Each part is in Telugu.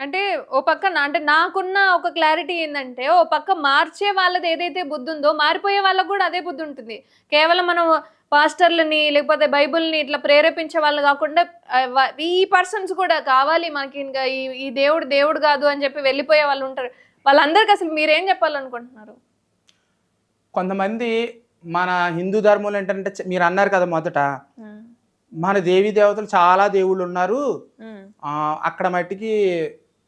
అంటే ఓ పక్క అంటే నాకున్న ఒక క్లారిటీ ఏంటంటే ఓ పక్క మార్చే వాళ్ళది ఏదైతే బుద్ధి ఉందో మారిపోయే వాళ్ళకు కూడా అదే బుద్ధి ఉంటుంది. కేవలం మనం పాస్టర్లని లేకపోతే బైబిల్ని ఇట్లా ప్రేరేపించే వాళ్ళు కాకుండా ఈ పర్సన్స్ కూడా కావాలి మనకి ఇంకా ఈ ఈ దేవుడు దేవుడు కాదు అని చెప్పి వెళ్ళిపోయే వాళ్ళు ఉంటారు. వాళ్ళందరికీ అసలు మీరేం చెప్పాలనుకుంటున్నారు? కొంతమంది మన హిందూ ధర్మంలో ఏంటంటే మీరు అన్నారు కదా మొదట మన దేవీ దేవతలు చాలా దేవుళ్ళు ఉన్నారు. అక్కడ మట్టికి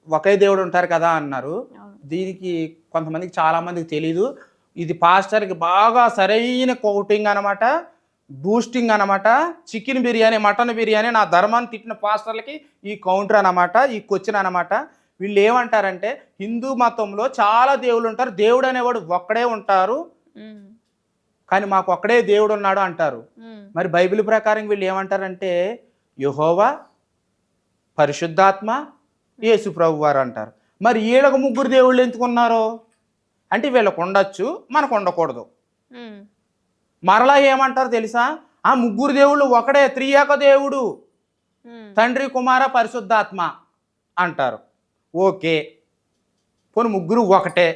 ఒకే దేవుడు ఉంటారు కదా అన్నారు. దీనికి కొంతమందికి చాలా మందికి తెలీదు. ఇది పాస్టర్కి బాగా సరైన కోటింగ్ అనమాట బూస్టింగ్ అనమాట చికెన్ బిర్యానీ మటన్ బిర్యానీ నా ధర్మాన్ని తిట్టిన పాస్టర్లకి ఈ కౌంటర్ అనమాట ఈ క్వశ్చన్ అనమాట వీళ్ళు ఏమంటారంటే హిందూ మతంలో చాలా దేవుళ్ళు ఉంటారు దేవుడు అనేవాడు ఒక్కడే ఉంటారు. కానీ మాకు ఒక్కడే దేవుడు ఉన్నాడు అంటారు. మరి బైబిల్ ప్రకారం వీళ్ళు ఏమంటారంటే యహోవా పరిశుద్ధాత్మ యేసు ప్రభు వారు అంటారు మరి వీళ్ళకు ముగ్గురు దేవుళ్ళు ఎందుకున్నారు? అంటే వీళ్ళకు ఉండొచ్చు మనకు ఉండకూడదు. మరలా ఏమంటారు తెలుసా? ఆ ముగ్గురు దేవుళ్ళు ఒకడే త్రియేక దేవుడు. తండ్రి కుమార పరిశుద్ధాత్మ అంటారు. ఓకే. పోనీ ముగ్గురు ఒకటే.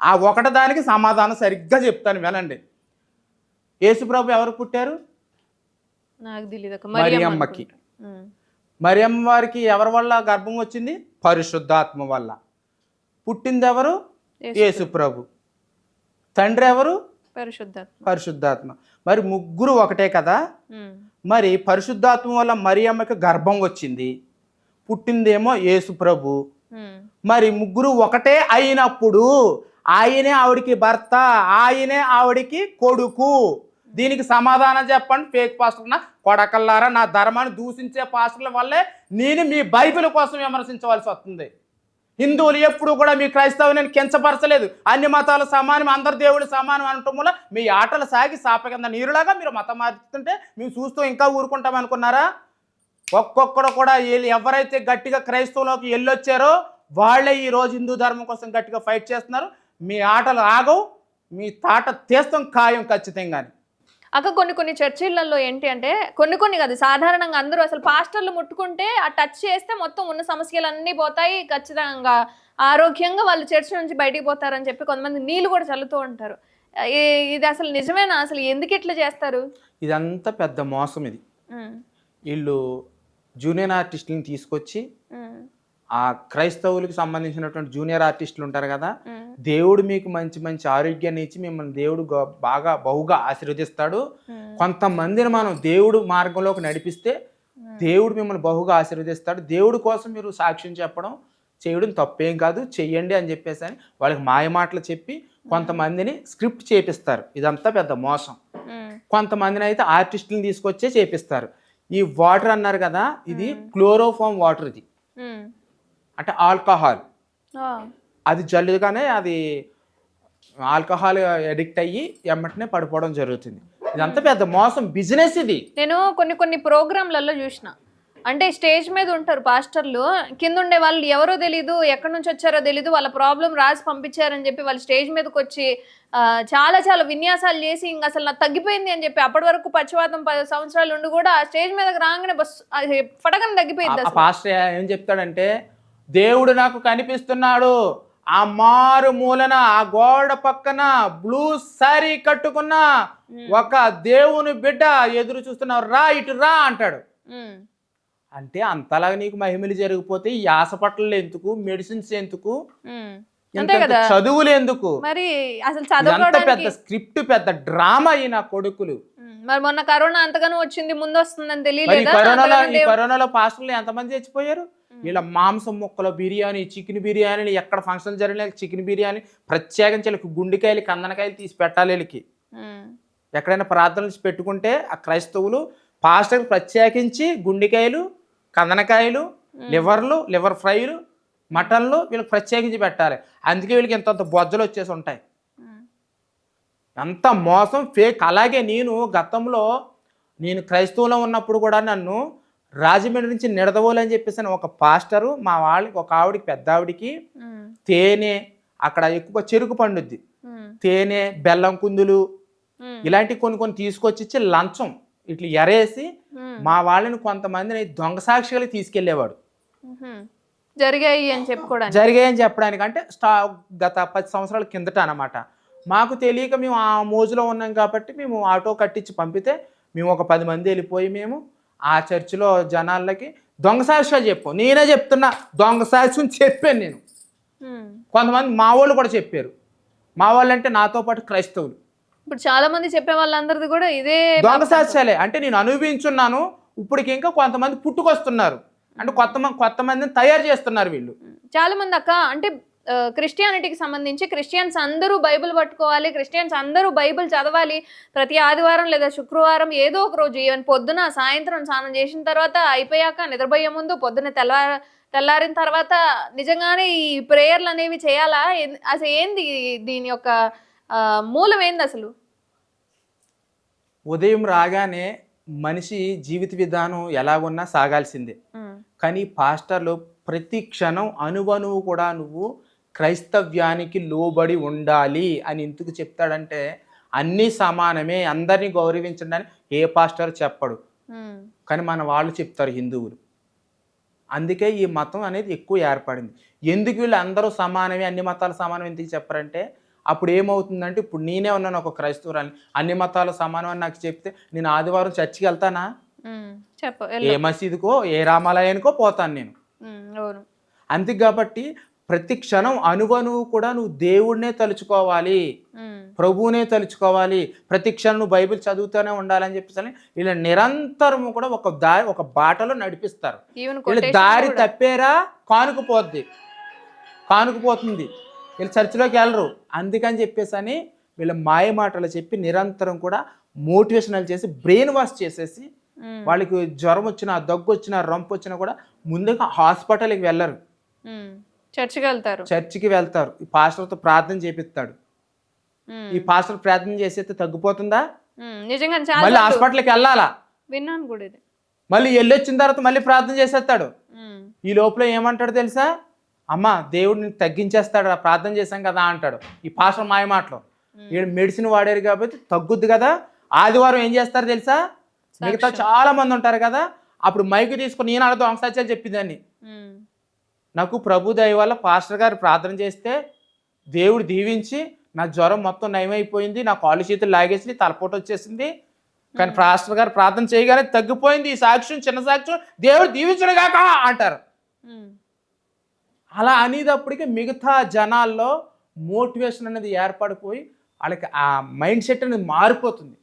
ఆ ఒకటి దానికి సమాధానం సరిగ్గా చెప్తాను వినండి. యేసుప్రభు ఎవరు పుట్టారు? నాకు తెలియదు మరియమ్మకి. మరియమ్మ వారికి ఎవరి వల్ల గర్భం వచ్చింది? పరిశుద్ధాత్మ వల్ల. పుట్టింది ఎవరు యేసు ప్రభు తండ్రి ఎవరు పరిశుద్ధాత్మ. పరిశుద్ధాత్మ. మరి ముగ్గురు ఒకటే కదా? మరి పరిశుద్ధాత్మ వల్ల మరియమ్మకి గర్భం వచ్చింది. పుట్టిందేమో యేసు ప్రభు మరి ముగ్గురు ఒకటే అయినప్పుడు ఆయనే ఆవిడికి భర్త ఆయనే ఆవిడికి కొడుకు. దీనికి సమాధానం చెప్పండి. ఫేక్ పాస్టర్న కొడకల్లారా నా ధర్మాన్ని దూషించే పాస్టర్ల వల్లే నేను మీ బైబిల్ కోసం విమర్శించవలసి వస్తుంది. హిందువులు ఎప్పుడు కూడా మీ క్రైస్తవుని కించపరచలేదు. అన్ని మతాలు సమానం అందరు దేవుడు సమానం అనటం వల్ల మీ ఆటలు సాగి సాప కింద నీరులాగా మీరు మతం మార్చుతుంటే మేము చూస్తూ ఇంకా ఊరుకుంటాం అనుకున్నారా? ఒక్కొక్కడు కూడా వీళ్ళు ఎవరైతే గట్టిగా క్రైస్తవులోకి వెళ్ళొచ్చారో వాళ్ళే ఈ రోజు హిందూ ధర్మం కోసం గట్టిగా ఫైట్ చేస్తున్నారు. మీ ఆటలు ఆగవు మీ తాట తీస్తాం ఖాయం ఖచ్చితంగా అక్క కొన్ని కొన్ని చర్చిలలో ఏంటి అంటే కొన్ని కొన్ని కాదు సాధారణంగా అందరూ అసలు పాస్టర్లు ముట్టుకుంటే ఆ టచ్ చేస్తే మొత్తం ఉన్న సమస్యలు అన్నీ పోతాయి. ఖచ్చితంగా ఆరోగ్యంగా వాళ్ళు చర్చ్ నుంచి బయటికి పోతారని చెప్పి కొంతమంది నీళ్ళు కూడా చల్లుతూ ఉంటారు. ఇది అసలు నిజమేనా? అసలు ఎందుకు ఇట్లా చేస్తారు? ఇదంతా పెద్ద మోసం ఇది. వీళ్ళు జూనియర్ ఆర్టిస్టులను తీసుకొచ్చి ఆ క్రైస్తవులకు సంబంధించినటువంటి జూనియర్ ఆర్టిస్టులు ఉంటారు కదా దేవుడు మీకు మంచి మంచి ఆరోగ్యాన్ని ఇచ్చి మిమ్మల్ని దేవుడు బాగా బహుగా ఆశీర్వదిస్తాడు. కొంతమందిని మనం దేవుడు మార్గంలోకి నడిపిస్తే దేవుడు మిమ్మల్ని బహుగా ఆశీర్వదిస్తాడు. దేవుడి కోసం మీరు సాక్ష్యం చెప్పడం చేయడం తప్పేం కాదు. చెయ్యండి అని చెప్పేసి అని వాళ్ళకి మాయ మాటలు చెప్పి కొంతమందిని స్క్రిప్ట్ చేపిస్తారు. ఇదంతా పెద్ద మోసం. కొంతమందిని అయితే ఆర్టిస్టులను తీసుకొచ్చే చేపిస్తారు. ఈ వాటర్ అన్నారు కదా ఇది క్లోరోఫామ్ వాటర్ ఇది. అంటే ఆల్కహాల్. అది జల్లుగానే అది ఆల్కహాల్ అడిక్ట్ అయ్యి ఎమ్మటనే పడిపోవడం జరుగుతుంది. ఇదంతా పెద్ద మోసం బిజినెస్ ఇది. నేను కొన్ని కొన్ని ప్రోగ్రాంలలో చూసిన. అంటే స్టేజ్ మీద ఉంటారు పాస్టర్లు. కింద ఉండే వాళ్ళు ఎవరో తెలీదు ఎక్కడి నుంచి వచ్చారో తెలీదు వాళ్ళ ప్రాబ్లం రాసి పంపించారని చెప్పి వాళ్ళు స్టేజ్ మీదకి వచ్చి చాలా చాలా విన్యాసాలు చేసి ఇంక అసలు నాకు తగ్గిపోయింది అని చెప్పి అప్పటి వరకు పచ్చివాతం పది సంవత్సరాలు ఉండి కూడా ఆ స్టేజ్ మీదకి రాగానే బస్ ఫటకన తగ్గిపోయింది పాస్టర్ ఏం చెప్తాడంటే దేవుడు నాకు కనిపిస్తున్నాడు. ఆ మారు మూలన ఆ గోడ పక్కన బ్లూ సారీ కట్టుకున్న ఒక దేవుని బిడ్డ ఎదురు చూస్తున్నావు రా ఇటు రా అంటాడు. అంటే అంతలాగా నీకు మహిమలు జరిగిపోతే ఈ ఆశపట్టలు ఎందుకు మెడిసిన్స్ ఎందుకు చదువులు ఎందుకు మరి అసలు పెద్ద స్క్రిప్ట్ పెద్ద డ్రామా ఈ నా కొడుకులు. మరి మొన్న కరోనా అంతగానో వచ్చింది ముందు వస్తుందని తెలియలేదా? ఈ కరోనాలో పాస్టర్లు ఎంతమంది చచ్చిపోయారు? వీళ్ళ మాంసం ముక్కలు బిర్యానీ చికెన్ బిర్యానీ ఎక్కడ ఫంక్షన్ జరిగిన చికెన్ బిర్యానీ ప్రత్యేకించి వీళ్ళకి గుండెకాయలు కందనకాయలు తీసి పెట్టాలి వీళ్ళకి. ఎక్కడైనా ప్రార్థనలు పెట్టుకుంటే ఆ క్రైస్తవులు పాస్టర్ ప్రత్యేకించి గుండెకాయలు కందనకాయలు లివర్లు లివర్ ఫ్రైలు మటన్లు వీళ్ళకి ప్రత్యేకించి పెట్టాలి. అందుకే వీళ్ళకి ఇంత బొజ్జలు వచ్చేసి ఉంటాయి. అంత మోసం ఫేక్ అలాగే నేను గతంలో నేను క్రైస్తవులో ఉన్నప్పుడు కూడా నన్ను రాజమండ్రి నుంచి నిడదవోలు అని చెప్పేసి అని ఒక పాస్టరు మా వాళ్ళకి ఒక ఆవిడికి పెద్ద ఆవిడికి తేనె అక్కడ ఎక్కువ చెరుకు పండుద్ది. తేనె బెల్లం కుందులు ఉమ్, ఇలాంటివి కొన్ని కొన్ని తీసుకొచ్చి ఇచ్చి లంచం ఇట్లా ఎరేసి మా వాళ్ళని కొంతమందిని దొంగ సాక్షిగా తీసుకెళ్ళేవాడు జరిగాయి అని చెప్పుకోవడానికి. జరిగాయని చెప్పడానికి అంటే స్టా గత పది సంవత్సరాల కిందట అనమాట మాకు తెలియక మేము ఆ మోజులో ఉన్నాం కాబట్టి మేము ఆటో కట్టించి పంపితే మేము ఒక పది మంది వెళ్ళిపోయి మేము ఆ చర్చిలో జనాలకి దొంగ సాక్ష్యాలు చెప్పాం. నేనే చెప్తున్నా దొంగ సాక్ష్యం చెప్పాను నేను. కొంతమంది మా వాళ్ళు కూడా చెప్పారు. మా వాళ్ళు అంటే నాతో పాటు క్రైస్తవులు. ఇప్పుడు చాలా మంది చెప్పే వాళ్ళందరిది కూడా ఇదే దొంగ సాక్ష్యాలే. అంటే నేను అనుభవించున్నాను ఇప్పటికి ఇంకా కొంతమంది పుట్టుకొస్తున్నారు. అంటే కొత్త కొత్త మందిని తయారు చేస్తున్నారు వీళ్ళు. చాలా మంది అక్క అంటే క్రిస్టియానిటీకి సంబంధించి క్రిస్టియన్స్ అందరూ బైబిల్ పట్టుకోవాలి క్రిస్టియన్స్ అందరూ బైబిల్ చదవాలి. ప్రతి ఆదివారం లేదా శుక్రవారం ఏదో ఒక రోజు ఈవెన్ పొద్దున సాయంత్రం స్నానం చేసిన తర్వాత అయిపోయాక నిద్రపోయే ముందు పొద్దున తెల్లార తెల్లారిన తర్వాత నిజంగానే ఈ ప్రేయర్లు అనేవి చేయాలా? అసలు ఏంది దీని యొక్క మూలం ఏంది అసలు? ఉదయం రాగానే మనిషి జీవిత విధానం ఎలాగున్నా సాగాల్సిందే. కానీ పాస్టర్లు ప్రతి క్షణం అనువనువు కూడా నువ్వు క్రైస్తవ్యానికి లోబడి ఉండాలి అని ఎందుకు చెప్తాడంటే అన్నీ సమానమే అందరినీ గౌరవించడానికి ఏ పాస్టర్ చెప్పడు. కానీ మన వాళ్ళు చెప్తారు హిందువులు. అందుకే ఈ మతం అనేది ఎక్కువ ఏర్పడింది. ఎందుకు వీళ్ళు అందరూ సమానమే అన్ని మతాలు సమానం ఎందుకు చెప్పారంటే అప్పుడు ఏమవుతుందంటే ఇప్పుడు నేనే ఉన్నాను ఒక క్రైస్తవురాని అన్ని మతాలు సమానం అని నాకు చెప్తే నేను ఆదివారం చర్చికి వెళ్తానా? ఏ. మసీదుకో ఏ రామాలయానికో పోతాను నేను. అంతే కాబట్టి ప్రతి క్షణం అనువనువు కూడా నువ్వు దేవుడినే తలుచుకోవాలి. ప్రభువునే తలుచుకోవాలి. ప్రతి క్షణం నువ్వు బైబిల్ చదువుతూనే ఉండాలని చెప్పేసి ఇలా నిరంతరము కూడా ఒక దారి ఒక బాటలో నడిపిస్తారు. వీళ్ళు దారి. తప్పేరా? కానుకుపోద్ది. కానుకుపోతుంది. వీళ్ళు చర్చిలోకి వెళ్ళరు. అందుకని చెప్పేసి అని వీళ్ళ మాయ మాటలు చెప్పి నిరంతరం కూడా మోటివేషనల్ చేసి బ్రెయిన్ వాష్ చేసేసి వాళ్ళకి జ్వరం వచ్చినా దగ్గు వచ్చినా రంపు వచ్చినా కూడా ముందుగా హాస్పిటల్కి వెళ్ళరు. చర్చికి వెళ్తారు. చర్చికి వెళ్తారు. ఈ పాస్టర్తో ప్రార్థన చేపిస్తాడు. ఈ పాస్టర్ ప్రార్థన చేసేస్తే తగ్గిపోతుందా? నిజంగా మళ్ళీ హాస్పిటల్కి వెళ్ళాలా? విన్నాను కూడా ఇది. మళ్ళీ వెళ్ళొచ్చిన తర్వాత మళ్ళీ ప్రార్థన చేసేస్తాడు. ఈ లోపల ఏమంటాడు తెలుసా? అమ్మ దేవుడిని తగ్గించేస్తాడు ప్రార్థన చేశాం కదా అంటాడు. ఈ పాస్టర్ మాయ మాటలు. వీడు మెడిసిన్ వాడారు కాబట్టి తగ్గుద్ది కదా. ఆదివారం ఏం చేస్తారు తెలుసా? మిగతా చాలా మంది ఉంటారు కదా. అప్పుడు మైకు తీసుకుని నేను అలా దొంగ సత్యాలు చెప్పేదాన్ని నాకు ప్రభు దయ వల్ల పాస్టర్ గారు ప్రార్థన చేస్తే దేవుడు దీవించి నా జ్వరం మొత్తం నయమైపోయింది నా కాళ్ళు చేతులు లాగేసి తలపోటు వచ్చేసింది. కానీ పాస్టర్ గారు ప్రార్థన చేయగానే తగ్గిపోయింది ఈ సాక్ష్యం చిన్న సాక్ష్యం దేవుడు దీవించడు గాక అంటారు. ఉమ్, అలా అనేటప్పటికి మిగతా జనాల్లో మోటివేషన్ అనేది ఏర్పడిపోయి వాళ్ళకి ఆ మైండ్ సెట్ అనేది మారిపోతుంది.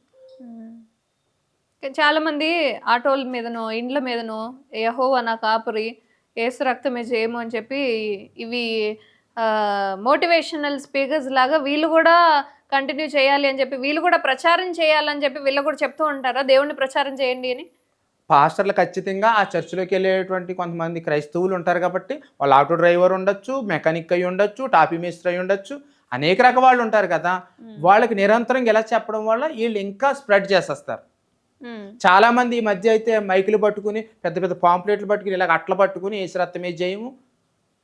ఇంకా చాలా మంది ఆటోల మీదనో ఇండ్ల మీదనో యహోవా నా కాపురి ఏసు రక్తమే చేయము అని చెప్పి ఇవి మోటివేషనల్ స్పీకర్స్ లాగా వీళ్ళు కూడా కంటిన్యూ చేయాలి అని చెప్పి వీళ్ళు కూడా ప్రచారం చేయాలని చెప్పి వీళ్ళు కూడా చెప్తూ ఉంటారా? దేవుణ్ణి ప్రచారం చేయండి అని? పాస్టర్లు ఖచ్చితంగా ఆ చర్చిలోకి వెళ్ళేటువంటి కొంతమంది క్రైస్తవులు ఉంటారు కాబట్టి వాళ్ళు ఆటో డ్రైవర్ ఉండొచ్చు మెకానిక్ అయి ఉండొచ్చు టాపీ మేస్త్రి అయి ఉండొచ్చు అనేక రకాల వాళ్ళు ఉంటారు కదా. వాళ్ళకి నిరంతరం ఇలా చెప్పడం వల్ల వీళ్ళు ఇంకా స్ప్రెడ్ చేసేస్తారు. చాలా మంది ఈ మధ్య అయితే మైకులు పట్టుకుని పెద్ద పెద్ద పాంప్లెట్లు పట్టుకుని ఇలాగ అట్ల పట్టుకుని ఏసురత్తమే చేయము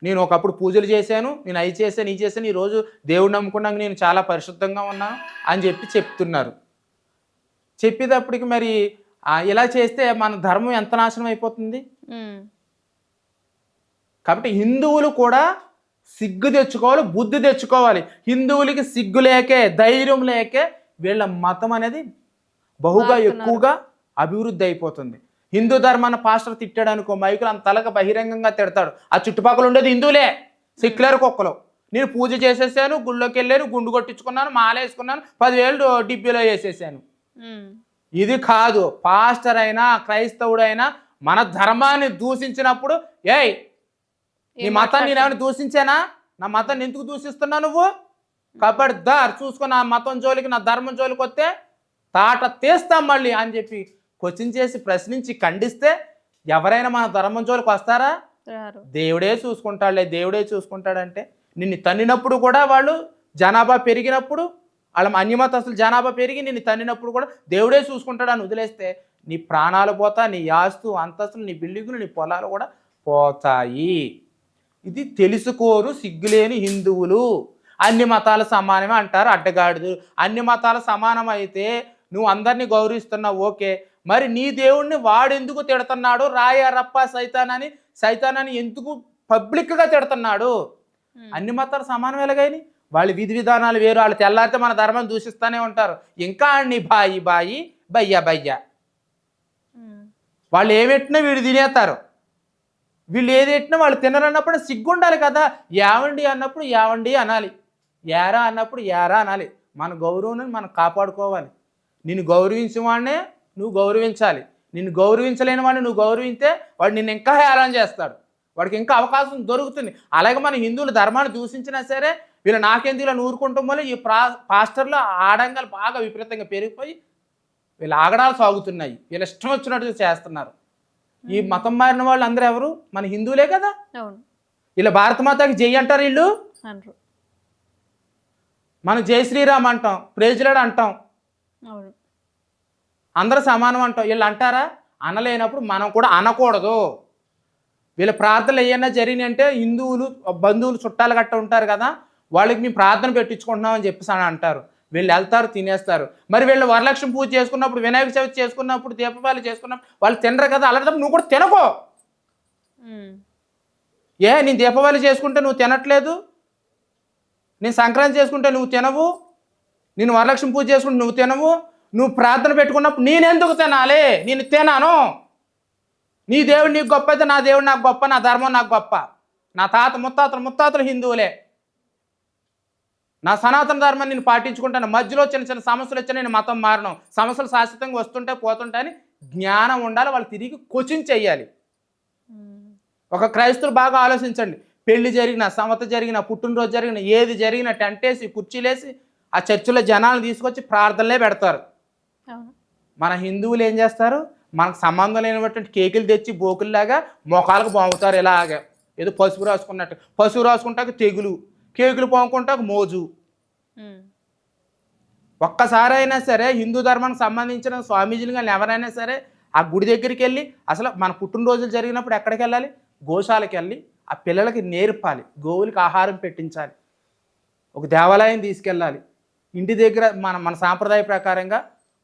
నేను ఒకప్పుడు పూజలు చేశాను నేను అవి చేశాను ఈ చేశాను ఈ రోజు దేవుడు నమ్ముకున్నాక నేను చాలా పరిశుద్ధంగా ఉన్నాను అని చెప్పి చెప్తున్నారు. చెప్పేటప్పటికి మరి ఇలా చేస్తే మన ధర్మం ఎంత నాశనం అయిపోతుంది? కాబట్టి హిందువులు కూడా సిగ్గు తెచ్చుకోవాలి బుద్ధి తెచ్చుకోవాలి. హిందువులకి సిగ్గు లేకే ధైర్యం లేకే వీళ్ళ మతం అనేది బహుగా. ఎక్కువగా అభివృద్ధి అయిపోతుంది. హిందూ ధర్మాన్ని పాస్టర్ తిట్టాడు అనుకో మైకులు అంత తలక బహిరంగంగా తిడతాడు. ఆ చుట్టుపక్కల ఉండేది హిందువులే సిక్లర్ కుక్కలు. నేను పూజ చేసేసాను గుళ్ళోకి వెళ్ళాను గుండు కొట్టించుకున్నాను మాల వేసుకున్నాను పదివేలు డిబ్బీలో వేసేసాను. ఇది కాదు పాస్టర్ అయినా క్రైస్తవుడైనా మన ధర్మాన్ని దూషించినప్పుడు ఏయ్ నీ మతాన్ని నేను ఏమైనా దూషించానా? నా మతాన్ని ఎందుకు దూషిస్తున్నావు నువ్వు? కబడ్దార్ చూసుకో నా మతం జోలికి నా ధర్మం జోలికి వస్తే తాట తీస్తాం మళ్ళీ అని చెప్పి క్వశ్చన్ చేసి ప్రశ్నించి ఖండిస్తే ఎవరైనా మన ధర్మం జోలికి వస్తారా. దేవుడే చూసుకుంటాడులే దేవుడే చూసుకుంటాడంటే నిన్ను తన్నినప్పుడు కూడా వాళ్ళు జనాభా పెరిగినప్పుడు వాళ్ళ అన్యమతస్తులు జనాభా పెరిగి నిన్ను తన్నినప్పుడు కూడా దేవుడే చూసుకుంటాడు అని వదిలేస్తే నీ ప్రాణాలు పోతా నీ ఆస్తు అంతస్తులు నీ బిల్డింగులు నీ పొలాలు కూడా పోతాయి. ఇది తెలుసుకోరు సిగ్గులేని హిందువులు. అన్ని మతాలు సమానమే అంటారు అడ్డగాడిదు అన్ని మతాలు సమానం అయితే నువ్వు అందరినీ గౌరవిస్తున్నావు ఓకే. మరి నీ దేవుణ్ణి వాడెందుకు తిడుతున్నాడు? రాయ రప్ప సైతానని సైతానని ఎందుకు పబ్లిక్గా తిడుతున్నాడు? అన్ని మతాలు సమానం ఎలాగైనా వాళ్ళ విధి విధానాలు వేరు. వాళ్ళు తెల్లారితే మన ధర్మం దూషిస్తూనే ఉంటారు. ఇంకా అన్ని బాయి బాయి బయ్య బయ్య. వాళ్ళు ఏమి పెట్టినా వీడు తినేస్తారు. వీళ్ళు ఏది పెట్టినా వాళ్ళు తినరన్నప్పుడు సిగ్గుండాలి కదా. యావండి అన్నప్పుడు యావండి అనాలి. యారా అన్నప్పుడు యారా అనాలి. మన గౌరవం మనం కాపాడుకోవాలి. నిన్ను గౌరవించిన వాడినే నువ్వు గౌరవించాలి. నిన్ను గౌరవించలేని వాడిని నువ్వు గౌరవింతే వాడు నిన్ను ఇంకా హేళన చేస్తాడు. వాడికి ఇంకా అవకాశం దొరుకుతుంది. అలాగే మన హిందువుల ధర్మాన్ని దూషించినా సరే వీళ్ళు నాకెందుకు ఇలా నూరుకుంటాం వల్ల ఈ ప్రా పాస్టర్లు ఆడంగాలు బాగా విపరీతంగా పెరిగిపోయి వీళ్ళు ఆగడాలు సాగుతున్నాయి. వీళ్ళు ఇష్టం వచ్చినట్టు చేస్తున్నారు. ఈ మతం మారిన వాళ్ళు అందరూ ఎవరు? మన హిందువులే కదా. వీళ్ళ భారత మాతకి జై అంటారు వీళ్ళు? మనం జై శ్రీరామ్ అంటాం. ప్రేజలాడు అంటాం. అందరూ సమానం అంటాం వీళ్ళు అంటారా? అనలేనప్పుడు మనం కూడా అనకూడదు. వీళ్ళ ప్రార్థనలు ఏమైనా జరిగినాయి అంటే హిందువులు బంధువులు చుట్టాలు గట్ట ఉంటారు కదా వాళ్ళకి మేము ప్రార్థన పెట్టించుకుంటున్నాం అని చెప్పేసి అని అంటారు. వీళ్ళు వెళ్తారు తినేస్తారు. మరి వీళ్ళు వరలక్ష్మి పూజ చేసుకున్నప్పుడు వినాయక చవితి చేసుకున్నప్పుడు దీపావళి చేసుకున్నప్పుడు వాళ్ళు తినరు కదా అలాంటప్పుడు నువ్వు కూడా తినకో. ఏ నేను దీపావళి చేసుకుంటే నువ్వు తినట్లేదు? నేను సంక్రాంతి చేసుకుంటే నువ్వు తినవు? నేను వరలక్ష్మి పూజ చేసుకుంటే నువ్వు తినవు? నువ్వు ప్రార్థన పెట్టుకున్నప్పుడు నేను ఎందుకు తినాలి? నేను తినాను. నీ దేవుడు నీకు గొప్ప అయితే నా దేవుడు నాకు గొప్ప నా ధర్మం నాకు గొప్ప. నా తాత ముత్తాతలు ముత్తాతలు హిందువులే. నా సనాతన ధర్మాన్ని నేను పాటించుకుంటాను. మధ్యలో చిన్న చిన్న సమస్యలు వచ్చి నేను మతం మారను. సమస్యలు శాశ్వతంగా వస్తుంటే పోతుంటాయని జ్ఞానం ఉండాలి. వాళ్ళు తిరిగి కోచింగ్ చెయ్యాలి ఉమ్. ఒక క్రైస్తవులు బాగా ఆలోచించండి. పెళ్ళి జరిగిన సమత జరిగిన పుట్టినరోజు జరిగిన ఏది జరిగిన టెంట్ వేసి కుర్చీలేసి ఆ చర్చిలో జనాలను తీసుకొచ్చి ప్రార్థనలే పెడతారు. మన హిందువులు ఏం చేస్తారు? మనకు సంబంధం లేనటువంటి కేకులు తెచ్చి బోకుల్లాగా మొఖాలకు బాగుతారు ఇలాగా. ఏదో పసుపు రాసుకున్నట్టు. పసుపు రాసుకుంటాక తెగులు. కేకులు పాముకుంటాక మోజు. ఉమ్. ఒక్కసారి అయినా సరే హిందూ ధర్మానికి సంబంధించిన స్వామీజీలు కానీ ఎవరైనా సరే ఆ గుడి దగ్గరికి వెళ్ళి అసలు మన పుట్టినరోజులు జరిగినప్పుడు ఎక్కడికి వెళ్ళాలి? గోశాలకు వెళ్ళి ఆ పిల్లలకి నేర్పాలి. గోవులకి ఆహారం పెట్టించాలి. ఒక దేవాలయం తీసుకెళ్ళాలి. ఇంటి దగ్గర మన మన సాంప్రదాయ ప్రకారంగా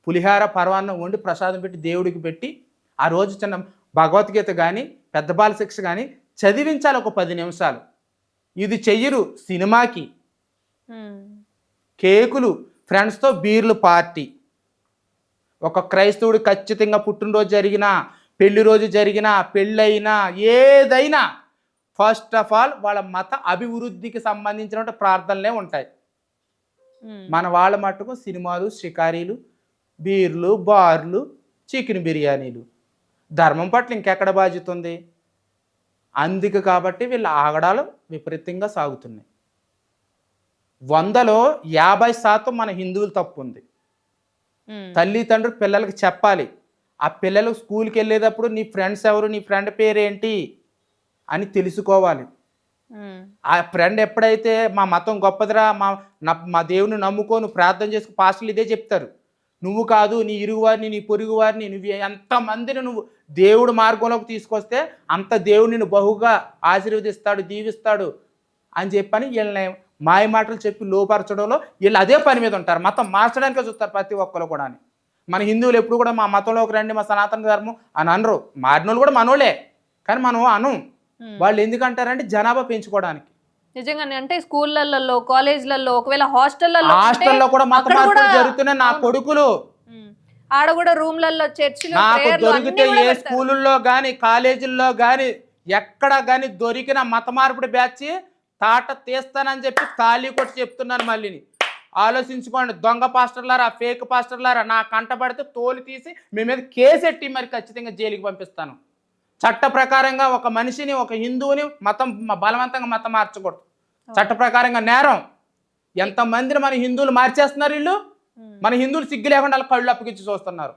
పులిహార పర్వాన్నం వండి ప్రసాదం పెట్టి దేవుడికి పెట్టి ఆ రోజు చిన్న భగవద్గీత కానీ పెద్ద బాల శిక్ష కానీ చదివించాలి ఒక పది నిమిషాలు. ఇది చెయ్యరు సినిమాకి. కేకులు ఫ్రెండ్స్తో బీర్లు పార్టీ. ఒక క్రైస్తవుడు ఖచ్చితంగా పుట్టినరోజు జరిగినా పెళ్ళి రోజు జరిగినా పెళ్ళైనా ఏదైనా ఫస్ట్ ఆఫ్ ఆల్ వాళ్ళ మత అభివృద్ధికి సంబంధించిన ప్రార్థనలే ఉంటాయి. మన వాళ్ళ మట్టుకు సినిమాలు షికారీలు బీర్లు బార్లు చికెన్ బిర్యానీలు. ధర్మం పట్ల ఇంకెక్కడ బాధ్యత ఉంది? అందుకు కాబట్టి వీళ్ళ ఆగడాలు విపరీతంగా సాగుతున్నాయి. వందలో యాభై శాతం మన హిందువులు తప్పు ఉంది. తల్లిదండ్రులు పిల్లలకి చెప్పాలి. ఆ పిల్లలు స్కూల్కి వెళ్ళేటప్పుడు నీ ఫ్రెండ్స్ ఎవరు? నీ ఫ్రెండ్ పేరేంటి? అని తెలుసుకోవాలి. ఆ ఫ్రెండ్ ఎప్పుడైతే మా మతం గొప్పదిరా మా మా దేవుని నమ్ముకోను ప్రార్థన చేసుకు పాస్టర్లు ఇదే చెప్తారు. నువ్వు కాదు నీ ఇరుగువారిని నీ పొరుగువారిని నువ్వు ఎంతమందిని నువ్వు దేవుడు మార్గంలోకి తీసుకొస్తే అంత దేవుడు నిన్ను బహుగా ఆశీర్వదిస్తాడు దీవిస్తాడు అని చెప్పని వీళ్ళని మాయ మాటలు చెప్పి లోపరచడంలో వీళ్ళు అదే పని మీద ఉంటారు. మతం మార్చడానికే చూస్తారు ప్రతి ఒక్కరు కూడా అని. మన హిందువులు ఎప్పుడు కూడా మా మతంలోకి రండి మా సనాతన ధర్మం అని అనరు. మారిన వాళ్ళు కూడా మనోళ్ళే. కానీ మనం అను. వాళ్ళు ఎందుకంటారంటే జనాభా పెంచుకోవడానికి. నిజంగానే అంటే స్కూళ్ళల్లో కాలేజ్లలో ఒకవేళ హాస్టల్లో హాస్టల్లో కూడా మత మార్పులు జరుగుతున్నాయి. నా. కొడుకులు. ఆడ కూడా రూమ్లలో చర్చిలు నాకు దొరికితే ఏ. స్కూళ్ళల్లో కానీ కాలేజీల్లో కానీ ఎక్కడ కానీ దొరికిన మత మార్పిడి బ్యాచ్ తాట తీస్తానని చెప్పి ఖాళీ కొట్టి చెప్తున్నాను మళ్ళీని ఆలోచించుకోండి. దొంగ పాస్టర్లారా ఫేక్ పాస్టర్లారా నా కంట పడితే తోలు తీసి మీ మీద కేసెట్టి మరి ఖచ్చితంగా జైలుకి పంపిస్తాను. చట్ట ప్రకారంగా ఒక మనిషిని ఒక హిందువుని మతం బలవంతంగా మతం మార్చకూడదు. చట్ట ప్రకారంగా నేరం. ఎంతమందిని మన హిందువులు మార్చేస్తున్నారు వీళ్ళు. మన హిందువులు సిగ్గు లేకుండా వాళ్ళ కళ్ళు అప్పగించి చూస్తున్నారు.